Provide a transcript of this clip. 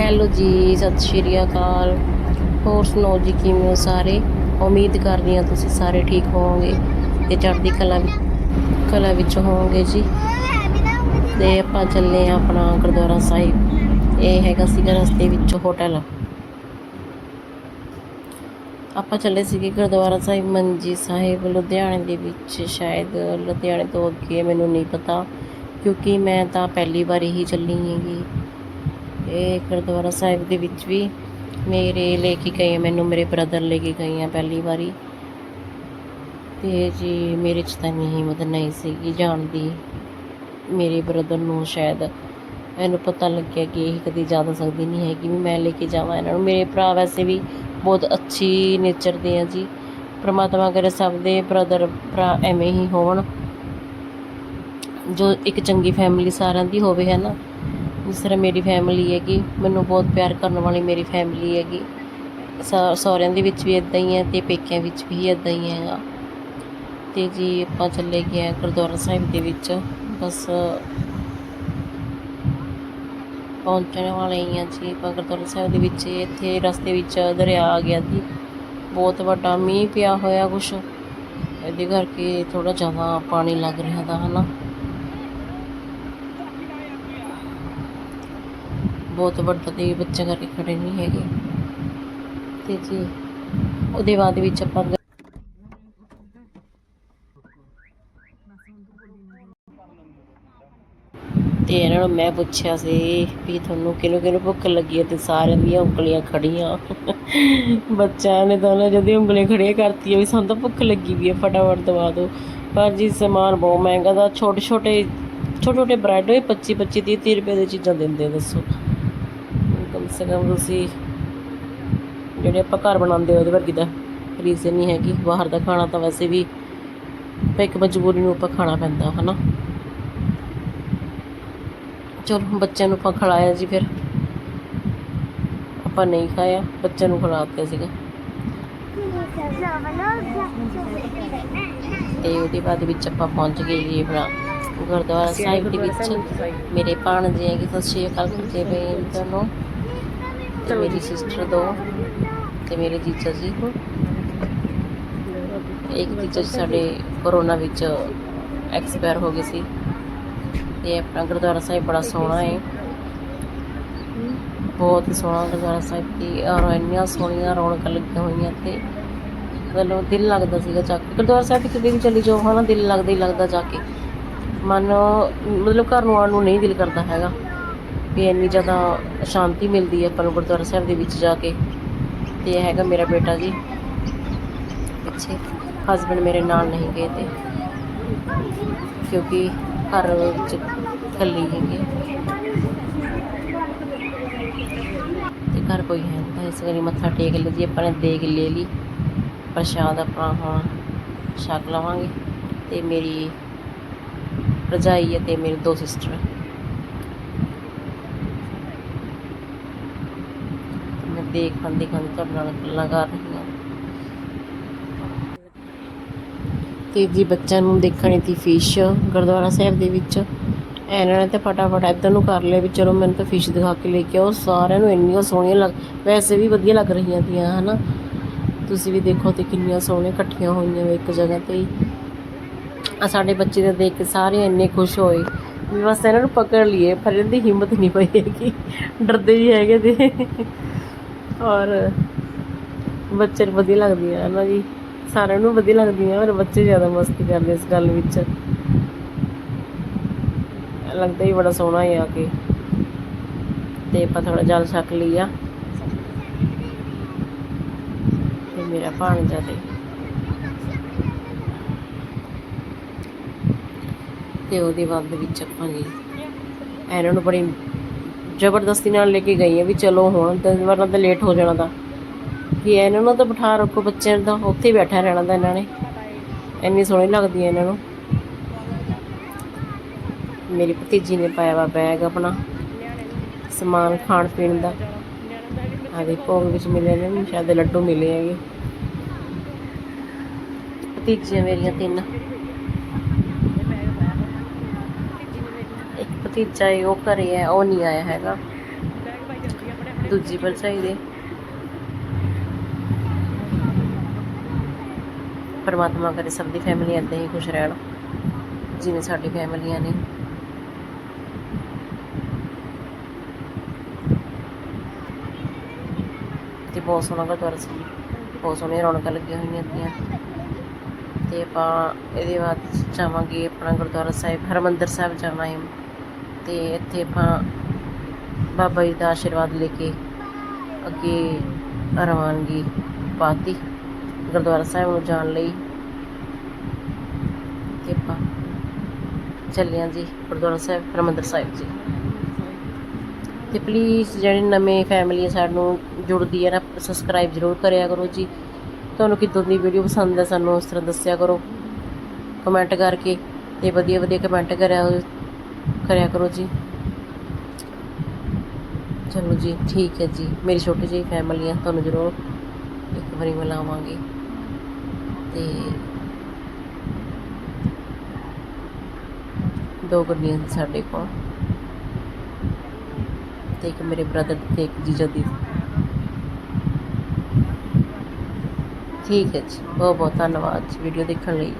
Hello ਜੀ, ਸਤਿ ਸ਼੍ਰੀ ਅਕਾਲ। ਹੋਰ ਸੁਣਾਓ ਜੀ, ਕਿਵੇਂ ਹੋ ਸਾਰੇ? ਉਮੀਦ ਕਰਦੀ ਹਾਂ ਤੁਸੀਂ ਸਾਰੇ ਠੀਕ ਹੋਵੋਗੇ ਤੇ ਚੜ੍ਹਦੀ ਕਲਾ ਕਲਾ ਵਿੱਚ ਹੋਵੋਗੇ ਜੀ। ਤੇ ਆਪਾਂ ਚੱਲੇ ਆ ਆਪਣਾ ਗੁਰਦੁਆਰਾ ਸਾਹਿਬ। ਇਹ ਹੈਗਾ ਸੀਗਾ ਰਸਤੇ ਵਿੱਚ ਹੋਟਲ। ਆਪਾਂ ਚੱਲੇ ਸੀਗੇ ਗੁਰਦੁਆਰਾ ਸਾਹਿਬ ਮੰਜੀ ਸਾਹਿਬ, ਲੁਧਿਆਣੇ ਦੇ ਵਿੱਚ। ਸ਼ਾਇਦ ਲੁਧਿਆਣੇ ਤੋਂ ਅੱਗੇ, ਮੈਨੂੰ ਨਹੀਂ ਪਤਾ। ਕਿਉਂਕਿ ਮੈਂ ਤਾਂ ਪਹਿਲੀ ਵਾਰੀ ਹੀ ਚੱਲੀ ਹੈਗੀ। ਇਹ ਗੁਰਦੁਆਰਾ ਸਾਹਿਬ ਦੇ ਵਿੱਚ ਵੀ ਮੇਰੇ ਲੈ ਕੇ ਗਏ ਆ, ਮੈਨੂੰ ਮੇਰੇ ਬ੍ਰਦਰ ਲੈ ਕੇ ਗਏ ਆ ਪਹਿਲੀ ਵਾਰੀ। ਤੇ ਜੀ ਮੇਰੇ ਚ ਤਾਂ ਨਹੀਂ ਹਿੰਮਤ ਨਹੀਂ ਸੀਗੀ ਜਾਣ ਦੀ। ਮੇਰੇ ਬ੍ਰਦਰ ਨੂੰ ਸ਼ਾਇਦ ਇਹਨੂੰ ਪਤਾ ਲੱਗਿਆ ਕਿ ਇਹ ਕਦੀ ਜਾ ਸਕਦੀ ਨਹੀਂ ਹੈਗੀ ਵੀ ਮੈਂ ਲੈ ਕੇ ਜਾਵਾਂ ਇਹਨਾਂ ਨੂੰ। ਮੇਰੇ ਭਰਾ ਵੈਸੇ ਵੀ ਬਹੁਤ ਅੱਛੀ ਨੇਚਰ ਦੇ ਆ ਜੀ। ਪ੍ਰਮਾਤਮਾ ਕਰੇ ਸਭ ਦੇ ਬ੍ਰਦਰ ਭਰਾ ਐਵੇਂ ਹੀ ਹੋਣ। ਜੋ ਇੱਕ ਚੰਗੀ ਫੈਮਿਲੀ ਸਾਰਿਆਂ ਦੀ ਹੋਵੇ ਹੈ ਨਾ। ਜਿਸ ਤਰ੍ਹਾਂ ਮੇਰੀ ਫੈਮਿਲੀ ਹੈਗੀ, ਮੈਨੂੰ ਬਹੁਤ ਪਿਆਰ ਕਰਨ ਵਾਲੀ ਮੇਰੀ ਫੈਮਿਲੀ ਹੈਗੀ। ਸਾ- ਸਹੁਰਿਆਂ ਦੇ ਵਿੱਚ ਵੀ ਇਦਾਂ ਹੀ ਹੈ ਅਤੇ ਪੇਕਿਆਂ ਵਿੱਚ ਵੀ ਇਦਾਂ ਹੀ ਹੈਗਾ। ਅਤੇ ਜੀ ਆਪਾਂ ਚੱਲੇ ਗਏ ਹਾਂ ਗੁਰਦੁਆਰਾ ਸਾਹਿਬ ਦੇ ਵਿੱਚ। ਬਸ ਪਹੁੰਚਣ ਵਾਲੇ ਹੀ ਹਾਂ ਜੀ ਆਪਾਂ ਗੁਰਦੁਆਰਾ ਸਾਹਿਬ ਦੇ ਵਿੱਚ। ਇੱਥੇ ਰਸਤੇ ਵਿੱਚ ਦਰਿਆ ਆ ਗਿਆ ਜੀ। ਬਹੁਤ ਵੱਡਾ ਮੀਂਹ ਪਿਆ ਹੋਇਆ ਕੁਛ। ਇਹਦੇ ਕਰਕੇ ਥੋੜਾ ਜ਼ਿਆਦਾ ਪਾਣੀ ਲੱਗ ਰਿਹਾ ਦਾ ਹਨਾ। ਬਹੁਤ ਵੱਡਾ ਤੇ ਬੱਚਿਆਂ ਕਰਕੇ ਖੜੇ ਨਹੀਂ ਹੈਗੇ। ਤੇ ਜੀ, ਉਹਦੇ ਬਾਅਦ ਵਿੱਚ ਆਪਾਂ ਤੇ ਇਹਨਾਂ ਨੂੰ ਮੈਂ ਪੁੱਛਿਆ ਸੀ ਵੀ ਤੁਹਾਨੂੰ ਕਿਹਨੂੰ ਕਿਹਨੂੰ ਭੁੱਖ ਲੱਗੀ ਹੈ ਤੇ ਸਾਰਿਆਂ ਦੀਆਂ ਉਂਗਲੀਆਂ ਖੜੀਆਂ। ਬੱਚਿਆਂ ਨੇ ਤਾਂ ਨਾ ਜਦੀ ਉਂਗਲੀਆਂ ਖੜੀਆਂ ਕਰਤੀਆਂ ਵੀ ਸਾਨੂੰ ਤਾਂ ਭੁੱਖ ਲੱਗੀ ਵੀ ਹੈ ਫਟਾਫਟ ਦਵਾ ਦਿਓ। ਪਰ ਜੀ ਸਮਾਨ ਬਹੁਤ ਮਹਿੰਗਾ ਦਾ ਛੋਟੇ ਛੋਟੇ ਛੋਟੇ ਛੋਟੇ ਬ੍ਰੈਡ ਹੋਏ 25 25 30 30 ਰੁਪਏ ਦੀ ਚੀਜ਼ਾਂ ਦਿੰਦੇ ਦੱਸੋ। ਸੇ ਕਮ ਤੁਸੀਂ ਜਿਹੜੇ ਆਪਾਂ ਘਰ ਬਣਾਉਂਦੇ ਉਹਦੇ ਵਰਗੀ ਦਾ ਰੀਜ਼ਨ ਨਹੀਂ ਹੈਗੀ। ਬਾਹਰ ਦਾ ਖਾਣਾ ਤਾਂ ਵੈਸੇ ਵੀ ਆਪਾਂ ਇੱਕ ਮਜਬੂਰੀ ਨੂੰ ਆਪਾਂ ਖਾਣਾ ਪੈਂਦਾ ਹਨਾ? ਚਲੋ ਬੱਚਿਆਂ ਨੂੰ ਆਪਾਂ ਖਿਲਾਇਆ ਜੀ ਫਿਰ। ਆਪਾਂ ਨਹੀਂ ਖਾਇਆ ਬੱਚਿਆਂ ਨੂੰ ਖਿਲਾ ਦਿੱਤਾ ਸੀਗਾ। ਤੇ ਉਹਦੇ ਬਾਅਦ ਵਿੱਚ ਆਪਾਂ ਪਹੁੰਚ ਗਏ ਜੀ ਆਪਣਾ ਗੁਰਦੁਆਰਾ ਸਾਹਿਬ ਦੇ ਵਿੱਚ। ਮੇਰੇ ਭਾਣਜੇ ਹੈਗੇ ਸਤਿ ਸ਼੍ਰੀ ਅਕਾਲ ਕਰਦੇ ਪਏ ਦੋਨੋਂ ਤੇ ਮੇਰੀ ਸਿਸਟਰ ਦੋ ਤੇ ਮੇਰੇ ਜੀਜਾ ਜੀ ਇੱਕ ਜੀਜਾ ਜੀ ਸਾਡੇ ਕਰੋਨਾ ਵਿੱਚ ਐਕਸਪਾਇਰ ਹੋ ਗਏ ਸੀ। ਤੇ ਆਪਣਾ ਗੁਰਦੁਆਰਾ ਸਾਹਿਬ ਬੜਾ ਸੋਹਣਾ ਹੈ ਬਹੁਤ ਹੀ ਸੋਹਣਾ ਗੁਰਦੁਆਰਾ ਸਾਹਿਬ ਦੀ ਔਰ ਇੰਨੀਆਂ ਸੋਹਣੀਆਂ ਰੌਣਕਾਂ ਲੱਗੀਆਂ ਹੋਈਆਂ ਇੱਥੇ। ਮਤਲਬ ਦਿਲ ਲੱਗਦਾ ਸੀਗਾ ਜਾ ਕੇ। ਗੁਰਦੁਆਰਾ ਸਾਹਿਬ ਕਿਤੇ ਵੀ ਚਲੀ ਜਾਓ, ਹਨਾ, ਦਿਲ ਲੱਗਦਾ ਹੀ ਲੱਗਦਾ ਜਾ ਕੇ। ਮਨ, ਮਤਲਬ ਘਰ ਨੂੰ ਆਉਣ ਨੂੰ ਨਹੀਂ ਦਿਲ ਕਰਦਾ ਹੈਗਾ। ਵੀ ਇੰਨੀ ਜ਼ਿਆਦਾ ਸ਼ਾਂਤੀ ਮਿਲਦੀ ਹੈ ਆਪਾਂ ਨੂੰ ਗੁਰਦੁਆਰਾ ਸਾਹਿਬ ਦੇ ਵਿੱਚ ਜਾ ਕੇ। ਤੇ ਇਹ ਹੈਗਾ ਮੇਰਾ ਬੇਟਾ ਜੀ। ਪਿੱਛੇ ਹਸਬੰਡ ਮੇਰੇ ਨਾਲ ਨਹੀਂ ਗਏ ਤੇ। ਕਿਉਂਕਿ ਘਰ ਵਿੱਚ ਇਕੱਲੀ ਹੈਗੀ ਤੇ ਘਰ ਕੋਈ ਹੈ ਤਾਂ ਇਸ ਵਾਰੀ ਮੱਥਾ ਟੇਕ ਲਿਆ ਜੀ। ਆਪਾਂ ਨੇ ਦੇਗ ਲੈ ਲਈ। ਪ੍ਰਸ਼ਾਦ ਆਪਣਾ ਹੁਣ ਛਕ ਲਵਾਂਗੇ। ਤੇ ਮੇਰੀ ਰਜਾਈ ਅਤੇ ਮੇਰੇ ਦੋ ਸਿਸਟਰ ਦੇਖਣ ਦੇਖ ਖਾਂਦੀ ਤੁਹਾਡੇ ਨਾਲ ਗੱਲਾਂ ਕਰ ਰਹੀ ਹਾਂ ਤੇ ਜੀ ਬੱਚਿਆਂ ਨੂੰ ਦੇਖਣੀ ਤੀ ਫਿਸ਼ ਗੁਰਦੁਆਰਾ ਸਾਹਿਬ ਦੇ ਵਿੱਚ। ਇਹਨਾਂ ਨੇ ਤੇ ਫਟਾਫਟ ਇੱਧਰ ਨੂੰ ਕਰ ਲਿਆ ਵੀ ਚਲੋ ਮੈਨੂੰ ਤਾਂ ਫਿਸ਼ ਦਿਖਾ ਕੇ ਲੈ ਕੇ ਆਓ। ਸਾਰਿਆਂ ਨੂੰ ਇੰਨੀਆਂ ਸੋਹਣੀਆਂ ਲੱਗ, ਵੈਸੇ ਵੀ ਵਧੀਆ ਲੱਗ ਰਹੀਆਂ ਤੀਆਂ, ਹਨਾ? ਤੁਸੀਂ ਵੀ ਦੇਖੋ ਤੇ ਕਿੰਨੀਆਂ ਸੋਹਣੀਆਂ ਇਕੱਠੀਆਂ ਹੋਈਆਂ ਵੇ ਇੱਕ ਜਗ੍ਹਾ ਤੇ ਆ ਸਾਡੇ ਬੱਚੇ ਦੇ ਦੇਖ ਕੇ ਸਾਰੇ ਇੰਨੇ ਖੁਸ਼ ਹੋਏ। ਵੀ ਬਸ ਇਹਨਾਂ ਨੂੰ ਪਕੜ ਲਈਏ, ਪਰ ਇਹਨਾਂ ਦੀ ਹਿੰਮਤ ਨਹੀਂ ਪਈ ਹੈਗੀ। ਡਰਦੇ ਵੀ ਹੈਗੇ ਤੇ। ਔਰ ਬੱਚੇ ਨੂੰ ਵਧੀਆ ਲੱਗਦੀਆਂ ਹੈ ਨਾ ਜੀ। ਸਾਰਿਆਂ ਨੂੰ ਵਧੀਆ ਲੱਗਦੀਆਂ ਪਰ ਬੱਚੇ ਜ਼ਿਆਦਾ ਮਸਤੀ ਕਰਦੇ ਇਸ ਗੱਲ ਵਿੱਚ। ਲੱਗਦਾ ਹੀ ਬੜਾ ਸੋਹਣਾ ਹੈ ਆ ਕੇ। ਤੇ ਆਪਾਂ ਥੋੜਾ ਜਲ ਛਕ ਲਿਆ ਤੇ ਮੇਰਾ ਭਾਣਜਾ ਤੇ। ਤੇ ਉਹਦੇ ਬਾਅਦ ਵਿੱਚ ਆਪਾਂ ਜੀ, ਇਹਨਾਂ ਨੂੰ ਬੜੀ ਜ਼ਬਰਦਸਤੀ ਨਾਲ ਲੈ ਕੇ ਗਈ ਆ ਵੀ ਚਲੋ ਹੁਣ ਤੇ ਵਰਨਾ ਤਾਂ ਲੇਟ ਹੋ ਜਾਣਾ ਦਾ ਕਿ ਇਹਨਾਂ ਨੂੰ ਤਾਂ ਬਿਠਾ ਰੱਖੋ ਬੱਚਿਆਂ ਦਾ ਉੱਥੇ ਬੈਠਾ ਰਹਿਣਾ ਦਾ ਇਹਨਾਂ ਨੇ। ਇੰਨੀ ਸੋਹਣੀ ਲੱਗਦੀ ਹੈ ਇਹਨਾਂ ਨੂੰ। ਮੇਰੀ ਭਤੀਜੀ ਨੇ ਪਾਇਆ ਵਾ ਬੈਗ ਆਪਣਾ, ਸਮਾਨ ਖਾਣ ਪੀਣ ਦਾ। ਆਦੇ ਭੋਗ ਵਿੱਚ ਮਿਲੇ ਨੇ, ਸ਼ਾਇਦ ਲੱਡੂ ਮਿਲੇ ਹੈਗੇ। ਭਤੀਜੀਆਂ ਮੇਰੀਆਂ ਤਿੰਨ ਇੱਕ ਭਤੀਜਾ ਹੈ ਉਹ ਘਰੇ ਹੈ, ਉਹ ਨਹੀਂ ਆਇਆ ਹੈਗਾ। ਦੂਜੀ ਭਰਜਾਈ ਦੇ। ਪਰਮਾਤਮਾ ਕਰੇ ਸਭ ਦੀ ਫੈਮਿਲੀ ਏਦਾਂ ਹੀ ਖੁਸ਼ ਰਹਿਣ, ਜਿਵੇਂ ਸਾਡੀ ਫੈਮਲੀਆਂ ਨੇ। ਤੇ ਬਹੁਤ ਸੋਹਣਾ ਗੁਰਦੁਆਰਾ ਸੀ। ਬਹੁਤ ਸੋਹਣੀਆਂ ਰੌਣਕਾਂ ਲੱਗੀਆਂ ਹੋਈਆਂ ਤੀਆਂ ਤੇ ਆਪਾਂ ਇਹਦੇ ਬਾਅਦ ਜਾਵਾਂਗੇ ਆਪਣਾ ਗੁਰਦੁਆਰਾ ਸਾਹਿਬ, ਹਰਮੰਦਰ ਸਾਹਿਬ ਜਾਣਾ ਹੈ। ਤੇ ਇੱਥੇ ਆਪਾਂ ਬਾਬਾ ਜੀ ਦਾ ਆਸ਼ੀਰਵਾਦ ਲੈ ਕੇ ਅੱਗੇ ਰਵਾਨਗੀ ਪਾਤੀ, ਗੁਰਦੁਆਰਾ ਸਾਹਿਬ ਨੂੰ ਜਾਣ ਲਈ। ਤੇ ਆਪਾਂ ਚੱਲੇ ਹਾਂ ਜੀ ਗੁਰਦੁਆਰਾ ਸਾਹਿਬ, ਹਰਮੰਦਰ ਸਾਹਿਬ ਜੀ। ਤੇ ਪਲੀਜ਼ ਜਿਹੜੇ ਨਵੇਂ ਫੈਮਿਲੀ ਸਾਨੂੰ ਜੁੜਦੀ ਹੈ ਨਾ ਸਬਸਕ੍ਰਾਈਬ ਜ਼ਰੂਰ ਕਰਿਆ ਕਰੋ ਜੀ। ਤੁਹਾਨੂੰ ਕਿੱਦਾਂ ਦੀ ਵੀਡੀਓ ਪਸੰਦ ਹੈ ਸਾਨੂੰ ਉਸ ਤਰ੍ਹਾਂ ਦੱਸਿਆ ਕਰੋ। ਕਮੈਂਟ ਕਰਕੇ ਤੇ ਵਧੀਆ ਵਧੀਆ ਕਮੈਂਟ ਕਰਿਆ ਕਰਿਆ ਕਰੋ ਜੀ। ਚਲੋ ਜੀ, ਠੀਕ ਹੈ ਜੀ। ਮੇਰੀ ਛੋਟੀ ਜਿਹੀ ਫੈਮਿਲੀ ਹੈ ਤੁਹਾਨੂੰ ਜ਼ਰੂਰ ਇੱਕ ਵਾਰੀ ਮਿਲਾਵਾਂਗੇ। ਤੇ ਦੋ ਗੱਡੀਆਂ ਸੀ ਸਾਡੇ ਕੋਲ ਤੇ ਇੱਕ ਮੇਰੇ ਬ੍ਰਦਰ ਤੇ ਇੱਕ ਜੀਜਾ ਦੀ। ਠੀਕ ਹੈ ਜੀ ਬਹੁਤ ਬਹੁਤ ਧੰਨਵਾਦ ਵੀਡੀਓ ਦੇਖਣ ਲਈ।